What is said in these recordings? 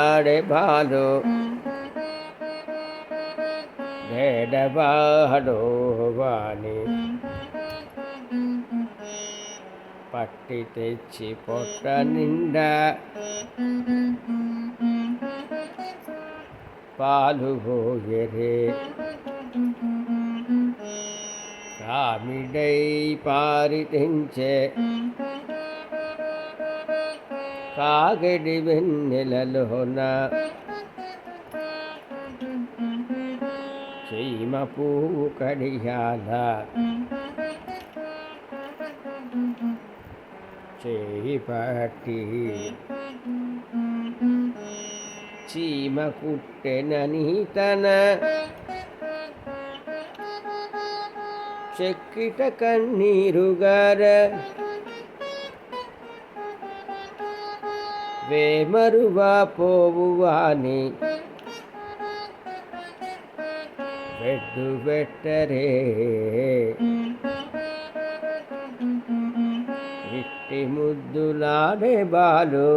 ఆడే బాలు. వేడబాడో వాణి. పట్టి తెచ్చి పొట్ట నిండా. పాలు పోయరే. కామిడై పారి తెంచే కాగడి వెన్నెలలోన చీమ పువ్వు కడియాల. చేయి పట్టి చీమ కుట్టెనని తన చెక్కిట కన్నీరుగార వేమరువా పోవువాని వెడ్డు పెట్టరే ఇట్టి ముద్దులాడే బాలు.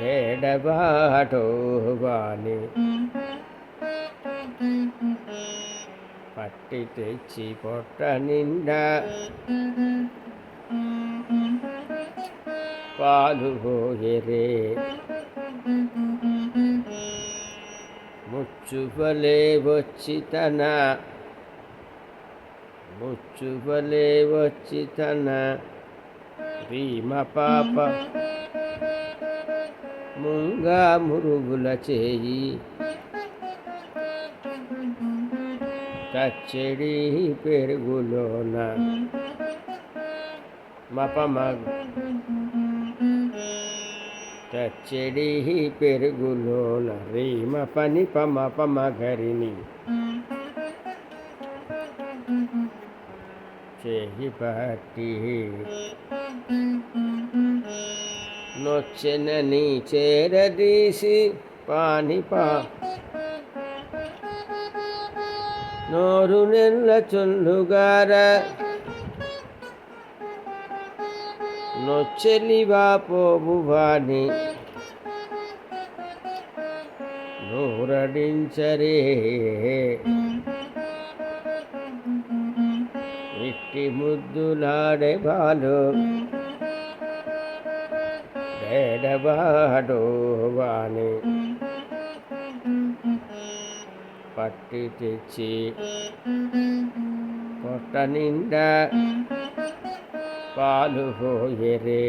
డేడబాటో వాణి. పట్టి తెచ్చి పొట్ట నిండా. పాలు పోయరే ముచ్చుపలే వచ్చి తన ముచ్చుపలే వచ్చి తన భీమ పాప ముంగా మురుగుల చేయి. కచ్చడి పెరుగులోన మపమ కచ్చడి పెరుగులోన రీమ పని పమ పమ గరిని. చేయి పట్టి నొచ్చెనని చేరదీసి పానిపా నోరు నెల్ల చొల్లుగార నొచ్చెలివా పోవువాని నూరడించరే. ఇట్టి ముద్దులాడే బాలు. వేడబాడో వాణి పట్టి తెచ్చి పొట్ట నిండా పాలు పోయరే